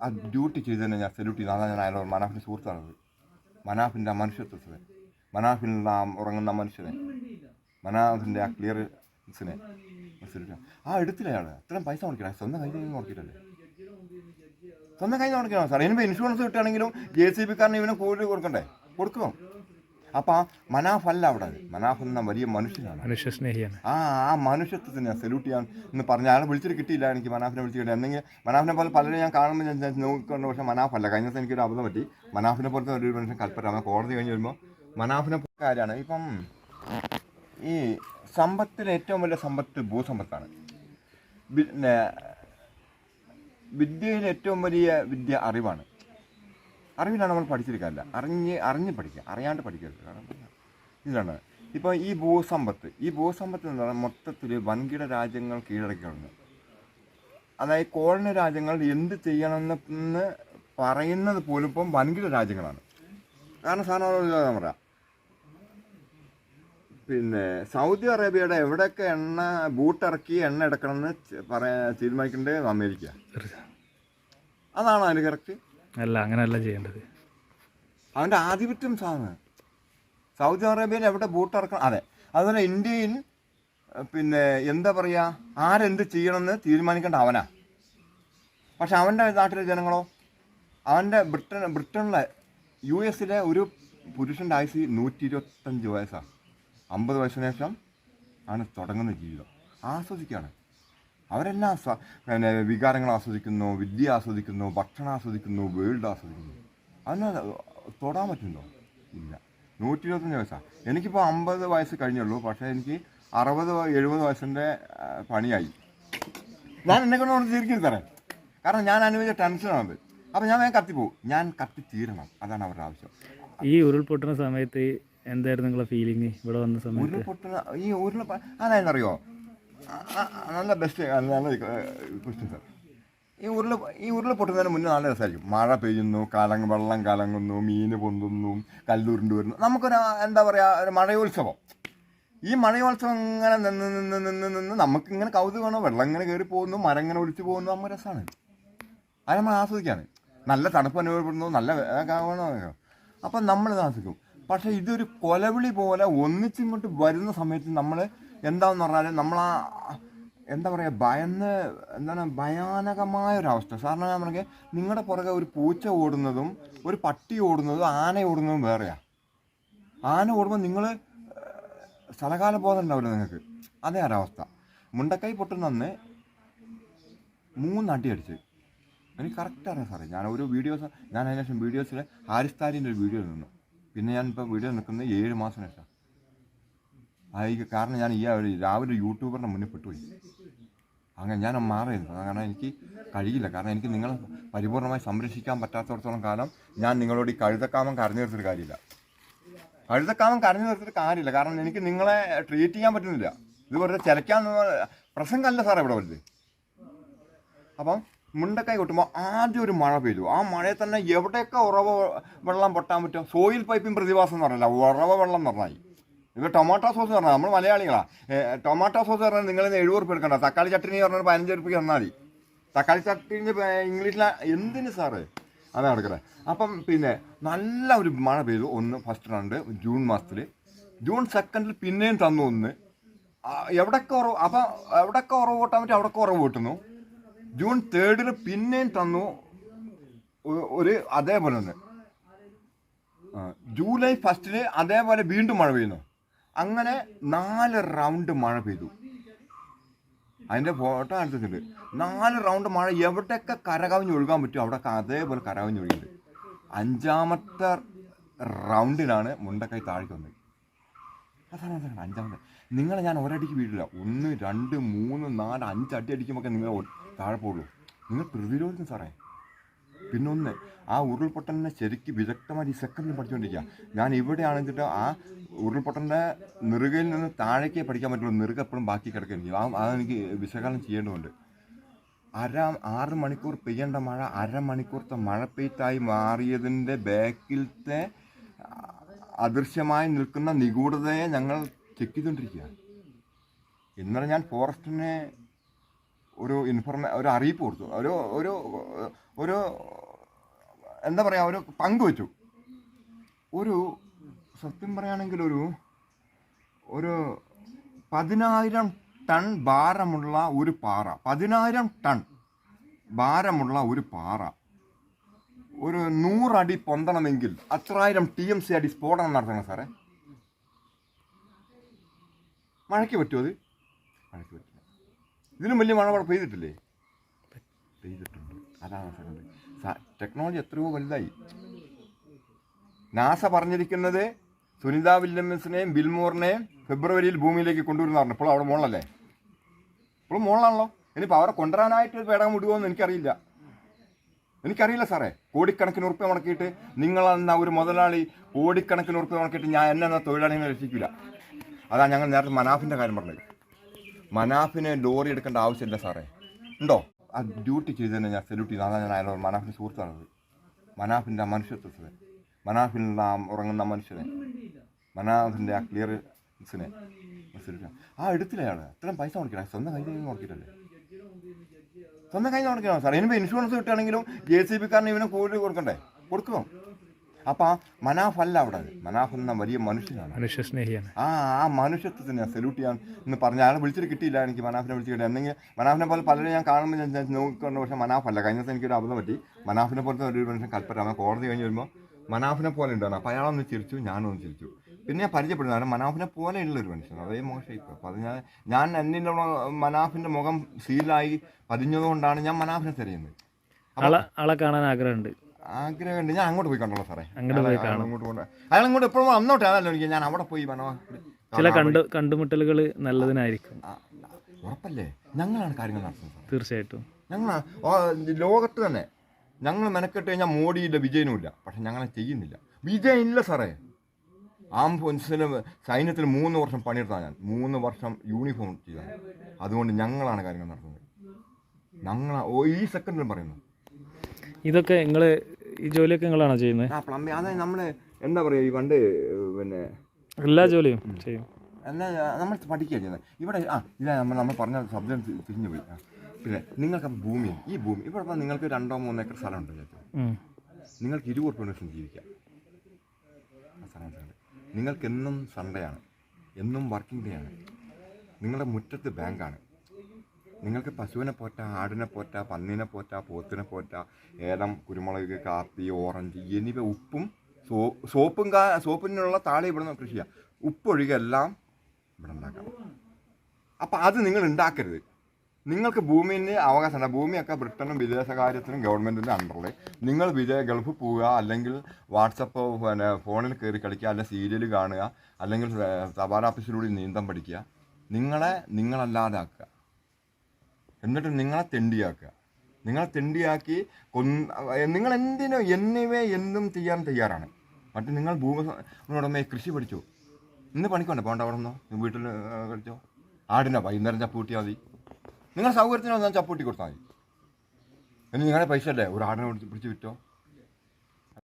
ആ ഡ്യൂട്ടി തന്നെ ഞാൻ സല്യൂട്ട് ചെയ്തു അതാണ് ഞാൻ അയാളോട് മനാഫിന്റെ സുഹൃത്താണത് മനാഫിന്റെ മനുഷ്യത്വത്തിന്. മനാഫിൽ ആ ഉറങ്ങുന്ന മനുഷ്യനെ. മനാഫിന്റെ ആ ക്ലിയർ സല്യൂട്ട് ആ എടുത്തില്ല അയാൾ അത്രയും പൈസ മുടക്കണം സ്വന്തം കയ്യിൽ നിന്ന് മുടക്കിയിട്ടല്ലേ സ്വന്തം കയ്യിൽ നിന്ന് മുടക്കണം സാർ ഇനിയിപ്പോൾ ഇൻഷുറൻസ് കിട്ടുകയാണെങ്കിലും ജെ സി ബിക്കാരന് ഇവനും കൂടുതൽ കൊടുക്കണ്ടേ? കൊടുക്കണം? അപ്പം ആ മനാഫ് അല്ല അവിടെ. മനാഫ് എന്ന വലിയ മനുഷ്യനാണ്. മനുഷ്യ സ്നേഹിയാണ് ആ ആ മനുഷ്യത്വത്തിന് സല്യൂട്ട് ചെയ്യാൻ എന്ന് പറഞ്ഞ ആളെ വിളിച്ചിട്ട് കിട്ടിയില്ല എനിക്ക് മനാഫിനെ വിളിച്ചു കിട്ടില്ല എന്തെങ്കിലും മനാഫിനെ പോലെ പലരും ഞാൻ കാണുമ്പോൾ ഞാൻ നോക്കിക്കൊണ്ട് പക്ഷെ പക്ഷേ അല്ല. കഴിഞ്ഞ ദിവസം എനിക്കൊരു അബദ്ധം പറ്റി. മനാഫിനെ പോലത്തെ ഒരു മനുഷ്യൻ കൽപ്പറ്റ. കോടതി കഴിഞ്ഞ് വരുമ്പോൾ മനാഫിനെ കാര്യമാണ്. ഇപ്പം ഈ സമ്പത്തിൽ ഏറ്റവും വലിയ സമ്പത്ത് ഭൂസമ്പത്താണ്. പിന്നെ വിദ്യയിൽ ഏറ്റവും വലിയ വിദ്യ അറിവാണ്. അറിവിലാണ് നമ്മൾ പഠിച്ചിരിക്കാനില്ല അറിഞ്ഞ് അറിഞ്ഞ് പഠിക്കുക. അറിയാണ്ട് പഠിക്കരുത് കാരണം ഇതാണ്. ഇപ്പോൾ ഈ ഭൂസമ്പത്ത് ഈ ഭൂസമ്പത്ത് എന്ന് പറഞ്ഞാൽ മൊത്തത്തിൽ വൻകിട രാജ്യങ്ങൾ കീഴടക്കിയാണ് അതായത് കോളനി രാജ്യങ്ങൾ എന്ത് ചെയ്യണമെന്ന് പറയുന്നത് പോലും ഇപ്പം വൻകിട രാജ്യങ്ങളാണ്. കാരണം സാധാരണ പറയാം. പിന്നെ സൗദി അറേബ്യയുടെ എവിടെയൊക്കെ എണ്ണ ബൂട്ടിറക്കി എണ്ണ എടുക്കണമെന്ന് പറയാ തീരുമാനിക്കേണ്ടത് അമേരിക്ക അതാണോ അതിന് കറക്റ്റ് അല്ല അങ്ങനെയല്ല ചെയ്യേണ്ടത്. അവന്റെ ആധിപത്യം സാധനം സൗദി അറേബ്യയിൽ എവിടെ ബൂട്ട് ഇറക്കണം? അതെ. അതുപോലെ ഇന്ത്യയിൽ പിന്നെ എന്താ പറയുക ആരെന്ത് ചെയ്യണമെന്ന് തീരുമാനിക്കേണ്ട അവനാ. പക്ഷെ അവന്റെ നാട്ടിലെ ജനങ്ങളോ അവന്റെ ബ്രിട്ടൻ ബ്രിട്ടനിലെ യു എസിലെ ഒരു പുരുഷന്റെ ആയുസ് നൂറ്റി ഇരുപത്തഞ്ച് വയസ്സാണ് അമ്പത് വയസ്സിന് ശേഷം ആണ് തുടങ്ങുന്ന ജീവിതം. ആസ്വദിക്കുകയാണ്. അവരെല്ലാം പിന്നെ വികാരങ്ങൾ ആസ്വദിക്കുന്നു വിദ്യ ആസ്വദിക്കുന്നു ഭക്ഷണം ആസ്വദിക്കുന്നു വേൾഡ് ആസ്വദിക്കുന്നു. അതിന് തൊടാൻ പറ്റുന്നുണ്ടോ? ഇല്ല. നൂറ്റി ഇരുപത്തഞ്ച് വയസ്സാണ് എനിക്കിപ്പോൾ അമ്പത് വയസ്സ് കഴിഞ്ഞുള്ളൂ പക്ഷേ എനിക്ക് അറുപത് എഴുപത് വയസ്സിന്റെ പണിയായി. ഞാൻ എന്നെ കൊണ്ട് കൊണ്ട് തീർക്കരുത് തരാൻ കാരണം ഞാൻ അനുഭവിച്ച ടെൻഷനാണത്. അപ്പോൾ ഞാൻ വേഗം കത്തിപ്പോവും ഞാൻ കത്തി തീരണം. അതാണ് അവരുടെ ആവശ്യം. ഈ ഉരുൾപൊട്ടുന്ന സമയത്ത് എന്തായിരുന്നു നിങ്ങളെ ഫീലിംഗ് ഇവിടെ വന്ന സമയത്ത്? ഉരുൾപൊട്ടുന്ന ഈ ഉരുൾ അതായത് ആ- നല്ല ബെസ്റ്റ് നല്ല ക്വസ്റ്റ്യൻ സാർ ഈ ഉരുള ഈ ഉരുള പൊട്ടുന്നതിന് മുന്നേ നല്ല രസമായിരിക്കും. മഴ പെയ്യുന്നു കലങ്ങ് വെള്ളം കലങ്ങുന്നു മീൻ പൊന്തുന്നു കല്ലുരുണ്ട് വരുന്നു. നമുക്കൊരു എന്താ പറയുക ഒരു മഴയോത്സവം. ഈ മഴയോത്സവം ഇങ്ങനെ നിന്ന് നിന്ന് നിന്ന് നിന്ന് നമുക്കിങ്ങനെ കൗതുകമാണ്. വെള്ളം ഇങ്ങനെ കയറി പോകുന്നു മരം ഇങ്ങനെ ഒലിച്ചു പോകുന്നു. നമ്മൾ രസമാണ്. അത് നമ്മൾ ആസ്വദിക്കാണ്. നല്ല തണുപ്പ് അനുഭവപ്പെടുന്നു നല്ല അപ്പം നമ്മൾ ആസ്വദിക്കും. പക്ഷേ ഇതൊരു കൊലവിളി പോലെ ഒന്നിച്ചിങ്ങോട്ട് വരുന്ന സമയത്ത് നമ്മൾ എന്താണെന്ന് പറഞ്ഞാൽ നമ്മൾ ആ എന്താ പറയുക ഭയന്ന് എന്താണ് ഭയാനകമായ അവസ്ഥ സാറിന് ഞാൻ പറഞ്ഞാൽ നിങ്ങളുടെ പുറകെ ഒരു പൂച്ച ഓടുന്നതും ഒരു പട്ടി ഓടുന്നതും ആന ഓടുന്നതും വേറെയാണ് ആന ഓടുമ്പോൾ നിങ്ങൾ സ്ഥലകാല ബോധം ഉണ്ടാവില്ല നിങ്ങൾക്ക് അതേ ഒരവസ്ഥ. മുണ്ടക്കൈ പൊട്ടുന്നന്ന് മൂന്നടി അടിച്ച്. എനിക്ക് കറക്റ്റ് അറിയാം സാറേ. ഞാൻ ഒരു വീഡിയോസ് ഞാൻ അതിനുശേഷം വീഡിയോസിൽ ഹാരിസ്താരിന്റെ ഒരു വീഡിയോ നിന്നു. പിന്നെ ഞാനിപ്പോൾ വീഡിയോ നിൽക്കുന്നത് ഏഴ് മാസം ശേഷം ആയി കാരണം ഞാൻ ഈ ഒരു രാവിലെ യൂട്യൂബറിന്റെ മുന്നിൽ പെട്ടുപോയി. അങ്ങനെ ഞാൻ മാറിയിരുന്നു. കാരണം എനിക്ക് കഴിയില്ല. കാരണം എനിക്ക് നിങ്ങളെ പരിപൂർണമായി സംരക്ഷിക്കാൻ പറ്റാത്തടത്തോളം കാലം ഞാൻ നിങ്ങളോട് ഈ കഴുതക്കാമം കരഞ്ഞു നിർത്തിയിട്ട് കാര്യമില്ല. കഴുതക്കാമം കരഞ്ഞു നിർത്തിയിട്ട് കാര്യമില്ല. കാരണം എനിക്ക് നിങ്ങളെ ട്രീറ്റ് ചെയ്യാൻ പറ്റുന്നില്ല. ഇത് വെറുതെ ചിലക്കാൻ പ്രസംഗമല്ല സാറേ ഇവിടെ വരുത് അപ്പം മുണ്ടക്കൈ കൊട്ടുമ്പോൾ ആദ്യം ഒരു മഴ പെയ്തു. ആ മഴയെ തന്നെ എവിടെയൊക്കെ ഉറവ വെള്ളം പൊട്ടാൻ പറ്റുമോ സോയിൽ പൈപ്പിംഗ് പ്രതിഭാസം എന്ന് പറഞ്ഞില്ല. ഉറവ വെള്ളം എന്ന് ഇപ്പോൾ ടൊമാറ്റോ സോസ് പറഞ്ഞാൽ നമ്മൾ മലയാളികളാണ് ടൊമാറ്റോ സോസ് പറഞ്ഞാൽ നിങ്ങൾ എഴുപത് റുപ്യ എടുക്കണ്ട. തക്കാളി ചട്ടിനി പറഞ്ഞാൽ പതിനഞ്ച് റുപ്യ തന്നാൽ മതി. തക്കാളി ചട്ടിനി ഇംഗ്ലീഷിൽ എന്തിന് സാറ്? അതാണ് നടക്കുന്നത് അപ്പം പിന്നെ നല്ല ഒരു മഴ പെയ്തു. ഒന്ന് ഫസ്റ്റ് രണ്ട് ജൂൺ മാസത്തിൽ ജൂൺ സെക്കൻഡിൽ പിന്നെയും തന്നു ഒന്ന്. എവിടൊക്കെ ഉറവ് അപ്പം എവിടൊക്കെ ഉറവ് കൂട്ടാൻ പറ്റും അവിടൊക്കെ ഉറവ് കൂട്ടുന്നു ജൂൺ തേർഡിൽ പിന്നെയും തന്നു ഒരു അതേപോലെ തന്നെ ജൂലൈ ഫസ്റ്റിൽ അതേപോലെ വീണ്ടും മഴ പെയ്യുന്നു. അങ്ങനെ നാല് റൗണ്ട് മഴ പെയ്തു. അതിന്റെ ഫോട്ടോ എടുത്തിട്ടുണ്ട് നാല് റൗണ്ട് മഴ എവിടെയൊക്കെ കരകവിഞ്ഞ് ഒഴുകാൻ പറ്റും അവിടെ അതേപോലെ കരകവിഞ്ഞ് ഒഴുകിയിട്ടുണ്ട്. അഞ്ചാമത്തെ റൗണ്ടിലാണ് മുണ്ടക്കൈ താഴേക്ക് വന്നത്. അതാണ് അതാണ് അഞ്ചാമത്തെ. നിങ്ങളെ ഞാൻ ഒരടിക്ക് വീടില്ല. ഒന്ന് രണ്ട് മൂന്ന് നാല് അഞ്ച് അടി അടിക്കുമ്പോൾ നിങ്ങൾ താഴെ പോകുള്ളൂ. നിങ്ങൾ പ്രതിരോധിക്കും സാറേ. പിന്നെ ഒന്ന് ആ ഉരുൾപൊട്ടലിനെ ശരിക്കും വിദഗ്ധമായി ഈ സെക്കൻഡിൽ പഠിച്ചുകൊണ്ടിരിക്കുക ഞാൻ ഇവിടെ ആണെന്നിട്ട് ആ ഉരുൾപൊട്ടലിന്റെ നെറുകയിൽ നിന്ന് താഴേക്ക് പഠിക്കാൻ പറ്റുള്ളൂ. നെറുക എപ്പോഴും ബാക്കി കിടക്കുകയും ആ അതെനിക്ക് വിശകലനം ചെയ്യേണ്ടതുണ്ട്. അര ആറ് മണിക്കൂർ പെയ്യേണ്ട മഴ അരമണിക്കൂറത്തെ മഴ പെയ്ത്തായി മാറിയതിന്റെ ബാക്കിലത്തെ അദൃശ്യമായി നിൽക്കുന്ന നിഗൂഢതയെ ഞങ്ങൾ ചെക്ക് ചെയ്തുകൊണ്ടിരിക്കുക ഇന്നലെ ഞാൻ ഫോറസ്റ്റിനെ ഒരു ഇൻഫർമേ ഒരു അറിയിപ്പ് കൊടുത്തു. ഒരു ഒരു ഒരു എന്താ പറയുക ഒരു പങ്കുവച്ചു. ഒരു സത്യം പറയുകയാണെങ്കിൽ ഒരു ഒരു പതിനായിരം ടൺ ഭാരമുള്ള ഒരു പാറ. പതിനായിരം ടൺ ഭാരമുള്ള ഒരു പാറ. ഒരു നൂറടി പൊന്തണമെങ്കിൽ അത്രായിരം ടി എം സി അടി സ്ഫോടനം നടത്തണം സാറേ. മഴയ്ക്ക് പറ്റുമോ അത്? മഴയ്ക്ക് പറ്റില്ല. ഇതിനും വലിയ മഴ പെയ്തിട്ടില്ലേ? പെയ്തിട്ടുണ്ട്. അതാണ് സാറേ ടെക്നോളജി എത്രയോ വലുതായി. നാസ പറഞ്ഞിരിക്കുന്നത് സുനിത വില്യംസിനെയും ബിൽമോറിനെയും ഫെബ്രുവരിയിൽ ഭൂമിയിലേക്ക് കൊണ്ടുവരുന്ന പറഞ്ഞു ഇപ്പോൾ അവിടെ മോളല്ലേ ഇപ്പോൾ മോളാണല്ലോ ഇനിയിപ്പോൾ അവരെ കൊണ്ടുവരാനായിട്ട് പേടകം വിടുമോയെന്ന് എനിക്കറിയില്ല. എനിക്കറിയില്ല സാറേ. കോടിക്കണക്കിന് ഉറപ്പ് മുടക്കിയിട്ട് നിങ്ങളെന്ന ഒരു മുതലാളി കോടിക്കണക്കിന് ഉറപ്പ് മുടക്കിയിട്ട് ഞാൻ എന്നെ എന്ന തൊഴിലാളികളെ രക്ഷിക്കില്ല അതാ ഞങ്ങൾ നേരത്തെ മനാഫിന്റെ കാര്യം പറഞ്ഞത്. മനാഫിനെ ലോറി എടുക്കേണ്ട ആവശ്യമില്ല സാറേ. ഉണ്ടോ? ആ ഡ്യൂട്ടി ചെയ്തതിനെ ഞാൻ സല്യൂട്ട് ചെയ്തു. അതാണ് ഞാൻ അയാളോട് മനാഫിന്റെ സുഹൃത്താണത്. മനാഫിന്റെ ആ മനുഷ്യത്വത്തിന് മനാഫിനുള്ള ആ ഉറങ്ങുന്ന മനുഷ്യനെ മനാഫിന്റെ ആ ക്ലിയറൻസിനെ ആ എടുത്തില്ല അയാൾ അത്രയും പൈസ മുടക്കില്ല സ്വന്തം കയ്യിൽ നിന്ന് മുടക്കിയിട്ടല്ലേ? സ്വന്തം കയ്യിൽ നിന്ന് മുടക്കണം സാർ ഇനിയിപ്പോൾ ഇൻഷുറൻസ് കിട്ടുകയാണെങ്കിലും ജെ സി ബി കാരന് കൂടുതൽ കൊടുക്കണ്ടേ? കൊടുക്കണം? അപ്പം ആ മനാഫ് അല്ല അവിടെ. മനാഫ് എന്ന വലിയ മനുഷ്യനാണ്. മനുഷ്യ സ്നേഹിയാണ് ആ ആ മനുഷ്യത്വത്തിന് സല്യൂട്ട് ചെയ്യാൻ എന്ന് പറഞ്ഞ അയാളെ വിളിച്ചിട്ട് കിട്ടിയില്ല എനിക്ക് മനാഫിനെ വിളിച്ച് കിട്ടിയത് എന്തെങ്കിലും മനാഫിനെ പോലെ പലരും ഞാൻ കാണുമ്പോൾ ഞാൻ നോക്കുന്നുണ്ട് പക്ഷേ മനാഫല്ല. കഴിഞ്ഞ ദിവസം എനിക്കൊരു അബദ്ധം പറ്റി. മനാഫിനെ പോലത്തെ ഒരു മനുഷ്യൻ കൽപ്പറ്റ. കോടതി കഴിഞ്ഞ് വരുമ്പോൾ മനാഫിനെ പോലെ ഉണ്ടാണ് അപ്പോൾ അയാളൊന്ന് ചിരിച്ചു ഞാനൊന്ന് ചിരിച്ചു. പിന്നെ ഞാൻ പരിചയപ്പെടുന്നു കാരണം മനാഫിനെ പോലെയുള്ള ഒരു മനുഷ്യൻ അതേ മോശം ഇപ്പോൾ അപ്പോൾ അത് ഞാൻ ഞാൻ എന്നിന്റെ മനാഫിന്റെ മുഖം സീലായി പതിഞ്ഞതുകൊണ്ടാണ് ഞാൻ മനാഫിനെ തിരയുന്നത്. ആളെ കാണാൻ ആഗ്രഹമുണ്ട്. ആഗ്രഹമുണ്ട്. ഞാൻ അങ്ങോട്ട് പോയി കണ്ടോളാം സാറേ. അങ്ങോട്ട് പോയി അങ്ങോട്ട് കൊണ്ട് അയാൾ അങ്ങോട്ട് എപ്പോഴും വന്നോട്ടെ. അതല്ലോ എനിക്ക് ഞാൻ അവിടെ പോയി വേണോ ചില കണ്ടു കണ്ടുമുട്ടലുകൾ നല്ലതിനായിരിക്കും. ഉറപ്പല്ലേ? ഞങ്ങളാണ് കാര്യങ്ങൾ നടത്തുന്നത് തീർച്ചയായിട്ടും. ഞങ്ങൾ ലോകത്ത് തന്നെ ഞങ്ങൾ മെനക്കെട്ട് കഴിഞ്ഞാൽ മോഡിയില്ല വിജയനും ഇല്ല. പക്ഷെ ഞങ്ങളെ ചെയ്യുന്നില്ല. വിജയം ഇല്ല സാറേ. ആം ഫോഴ്സിലും സൈന്യത്തിൽ മൂന്ന് വർഷം പണിയെടുത്താണ് ഞാൻ. മൂന്ന് വർഷം യൂണിഫോം ചെയ്താണ് അതുകൊണ്ട് ഞങ്ങളാണ് കാര്യങ്ങൾ നടത്തുന്നത്. ഞങ്ങൾ ഓ ഈ സെക്കൻഡിലും പറയുന്നു. ഇതൊക്കെ നിങ്ങൾ ഈ ജോലിയൊക്കെ നിങ്ങളാണോ ചെയ്യുന്നത്? ആ നമ്മൾ എന്താ പറയുക ഈ പണ്ട് പിന്നെ എല്ലാ ജോലിയും ചെയ്യും. എന്നാ നമ്മൾ പഠിക്കുക ചെയ്യുന്നത്. ഇവിടെ ആ ഇതാ നമ്മൾ നമ്മൾ പറഞ്ഞ ശബ്ദം തിരിഞ്ഞു പോയി. ആ. പിന്നെ നിങ്ങൾക്ക് ഭൂമി ഈ ഭൂമി ഇവിടെ ഇപ്പം നിങ്ങൾക്ക് രണ്ടോ മൂന്നോ ഏക്കർ സ്ഥലമുണ്ട് ചേച്ചി ഉം. നിങ്ങൾക്ക് ഇരുപത് പെർമിഷൻ ജീവിക്കാം. ആ സ്ഥലം ഉണ്ട്. നിങ്ങൾക്ക് എന്നും സൺഡേ ആണ്. എന്നും വർക്കിംഗ് ഡേ ആണ്. നിങ്ങളുടെ മുറ്റത്ത് ബാങ്കാണ് നിങ്ങൾക്ക് പശുവിനെ പോറ്റ ആടിനെ പോറ്റ പന്നീനെ പോറ്റ പോത്തിനെ പോറ്റ ഏലം കുരുമുളക് കാപ്പി ഓറഞ്ച് എന്നിവ ഉപ്പും സോ സോപ്പും കാ സോപ്പിനുള്ള താളി ഇവിടുന്ന് കൃഷി ചെയ്യാം. ഉപ്പൊഴികെ എല്ലാം ഇവിടെ ഉണ്ടാക്കാം. അപ്പം അത് നിങ്ങൾ ഉണ്ടാക്കരുത്. നിങ്ങൾക്ക് ഭൂമിന്റെ അവകാശമാണ് ഭൂമിയൊക്കെ ബ്രിട്ടനും വിദേശകാര്യത്തിനും ഗവൺമെന്റിന്റെ അണ്ടറിൽ. നിങ്ങൾ വിജയ ഗൾഫ് പോവുക അല്ലെങ്കിൽ വാട്സപ്പ് പിന്നെ ഫോണിൽ കയറി കളിക്കുക അല്ലെങ്കിൽ സീരിയൽ കാണുക അല്ലെങ്കിൽ തപാൽ ഓഫീസിലൂടെ നീന്തം പഠിക്കുക. നിങ്ങളെ നിങ്ങളല്ലാതെ ആക്കുക എന്നിട്ട് നിങ്ങളെ തെണ്ടിയാക്കുക. നിങ്ങളെ തെണ്ടിയാക്കി കൊന്ന് നിങ്ങൾ എന്തിനോ എന്നിവ എന്തും ചെയ്യാൻ തയ്യാറാണ്. മറ്റു നിങ്ങൾ ഭൂമിയുടമയെ കൃഷി പഠിച്ചു. ഇന്ന് പണിക്കോണ്ടേ? പോകണ്ട അവിടെ നിന്നോ വീട്ടിൽ കളിച്ചോ? ആടിനോ? വൈകുന്നേരം ചപ്പൂട്ടിയാൽ മതി. നിങ്ങൾ സൗകര്യത്തിനോ ഞാൻ ചപ്പൂട്ടി കൊടുത്താൽ മതി. ഇനി നിങ്ങളുടെ പൈസ അല്ലേ? ഒരു ആടിനെ പിടിച്ച് പിടിച്ച് വിറ്റോ?